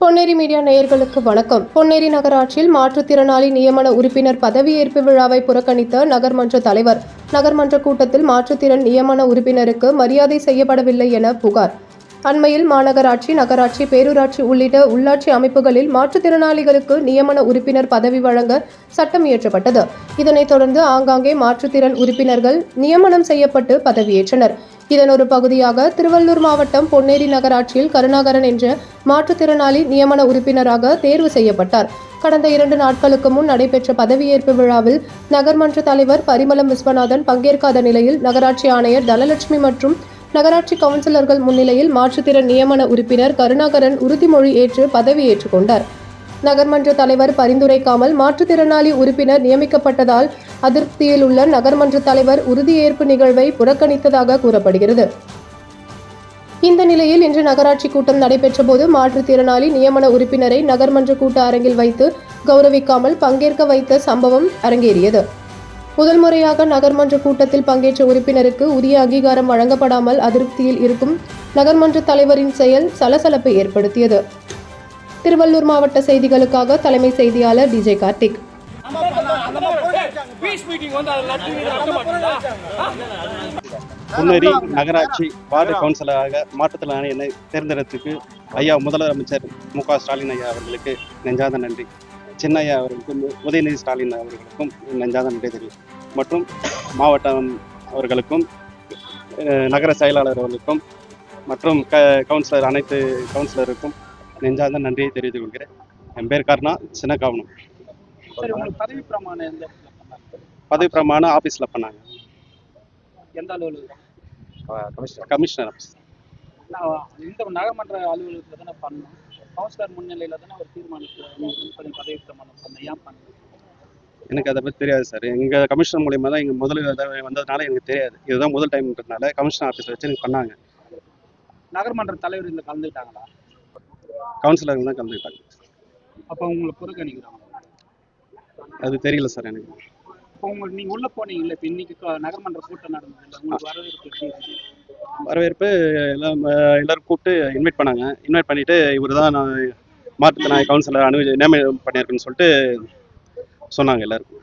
Ponneri media நேயர்களுக்கு வணக்கம். பொன்னேரி நகராட்சியில் மாற்றுத்திறனாளி நியமன உறுப்பினர் பதவியேற்பு விழாவை புறக்கணித்த நகர்மன்ற தலைவர் நகர்மன்ற கூட்டத்தில் மாற்றுத்திறன் நியமன உறுப்பினருக்கு மரியாதை செய்யப்படவில்லை என புகார். அண்மையில் மாநகராட்சி நகராட்சி பேரூராட்சி உள்ளிட்ட உள்ளாட்சி அமைப்புகளில் மாற்றுத்திறனாளிகளுக்கு நியமன உறுப்பினர் பதவி வழங்க சட்டம் இயற்றப்பட்டது. இதனைத் தொடர்ந்து ஆங்காங்கே மாற்றுத்திறன் உறுப்பினர்கள் நியமனம் செய்யப்பட்டு பதவியேற்றனர். இதன் ஒரு பகுதியாக திருவள்ளூர் மாவட்டம் பொன்னேரி நகராட்சியில் கருணாகரன் என்ற மாற்றுத்திறனாளி நியமன உறுப்பினராக தேர்வு செய்யப்பட்டார். கடந்த இரண்டு நாட்களுக்கு முன் நடைபெற்ற பதவியேற்பு விழாவில் நகர்மன்ற தலைவர் பரிமளம் விஸ்வநாதன் பங்கேற்காத நிலையில் நகராட்சி ஆணையர் தனலட்சுமி மற்றும் நகராட்சி கவுன்சிலர்கள் முன்னிலையில் மாற்றுத்திறன் நியமன உறுப்பினர் கருணாகரன் உறுதிமொழி ஏற்று பதவியேற்றுக் கொண்டார். நகர்மன்ற தலைவர் பரிந்துரைக்காமல் மாற்றுத்திறனாளி உறுப்பினர் நியமிக்கப்பட்டதால் அதிருப்தியில் உள்ள நகர்மன்ற தலைவர் உறுதியேற்பு நிகழ்வை புறக்கணித்ததாக கூறப்படுகிறது. இந்த நிலையில் இன்று நகராட்சி கூட்டம் நடைபெற்றபோது மாற்றுத்திறனாளி நியமன உறுப்பினரை நகர்மன்ற கூட்ட அரங்கில் வைத்து கௌரவிக்காமல் பங்கேற்க வைத்த சம்பவம் அரங்கேறியது. முதல் முறையாக நகர்மன்ற கூட்டத்தில் பங்கேற்ற உறுப்பினருக்கு உரிய அங்கீகாரம் வழங்கப்படாமல் அதிருப்தியில் இருக்கும் நகர்மன்ற தலைவரின் செயல் சலசலப்பை ஏற்படுத்தியது. திருவள்ளூர் மாவட்ட செய்திகளுக்காக தலைமை செய்தியாளர் டிஜே கார்த்திக். பீஸ் நகராட்சி வார்டு கவுன்சிலராக மாற்றுத்திறனாளி என்னை தேர்ந்தெடுத்துக்கு ஐயா முதலமைச்சர் மு க ஸ்டாலின் ஐயா அவர்களுக்கு நெஞ்சாத நன்றி. சின்ன ஐயா அவர்களுக்கும் உதயநிதி ஸ்டாலின் அவர்களுக்கும் நெஞ்சாத நன்றி தெரியும் மற்றும் மாவட்டம் அவர்களுக்கும் நகர செயலாளர் அவர்களுக்கும் மற்றும் க கவுன்சிலர் அனைத்து கவுன்சிலருக்கும் நெஞ்சார்ந்த நன்றியை தெரிவித்துக் கொள்கிறேன். என் பேர் கருணா சின்ன காவனம் சரி உங்களுக்கு பதவி பிரமாணம்? பதவி பிரமாணம் ஆஃபீஸில் பண்ணாங்க. எந்த அலுவலகம் கமிஷனர். ஆஃபீஸ் இந்த நகர்மன்ற அலுவலகத்தில் தானே பண்ணணும் கவுன்சிலர் முன்னிலையில் தானே ஒரு தீர்மானத்தில் பண்ணி பதவி பிரமாணம் பண்ண ஏன் பண்ணல? எனக்கு அதை பற்றி தெரியாது சார். எங்கள் கமிஷனர் மூலியமாக தான் எங்கள் முதல் வந்ததுனால எனக்கு தெரியாது. இதுதான் முதல் டைம்ன்றதுனால கமிஷனர் ஆஃபீஸில் வச்சு எனக்கு பண்ணாங்க. நகர்மன்ற தலைவர் இதில் கலந்துக்கிட்டாங்களா? கவுன்சிலர்கள் தான் கலந்துக்கிட்டாங்க. அப்போ உங்களை புறக்கணிக்கிறாங்க அது தெரியல சார் எனக்கு. இப்போ உங்களுக்கு நீங்கள் உள்ளே போனீங்கல்ல இப்போ இன்னைக்கு நகர்மன்ற கூட்டம் நடந்தது உங்களுக்கு வரவேற்பு எப்படி? வரவேற்பு எல்லாம் எல்லாரும் கூப்பிட்டு இன்வைட் பண்ணாங்க. இன்வைட் பண்ணிவிட்டு இவர் தான் நான் மாற்றுத்திறனாளி கவுன்சிலர் அனு நியமனம் பண்ணியிருக்குன்னு சொல்லிட்டு சொன்னாங்க எல்லாருக்கும்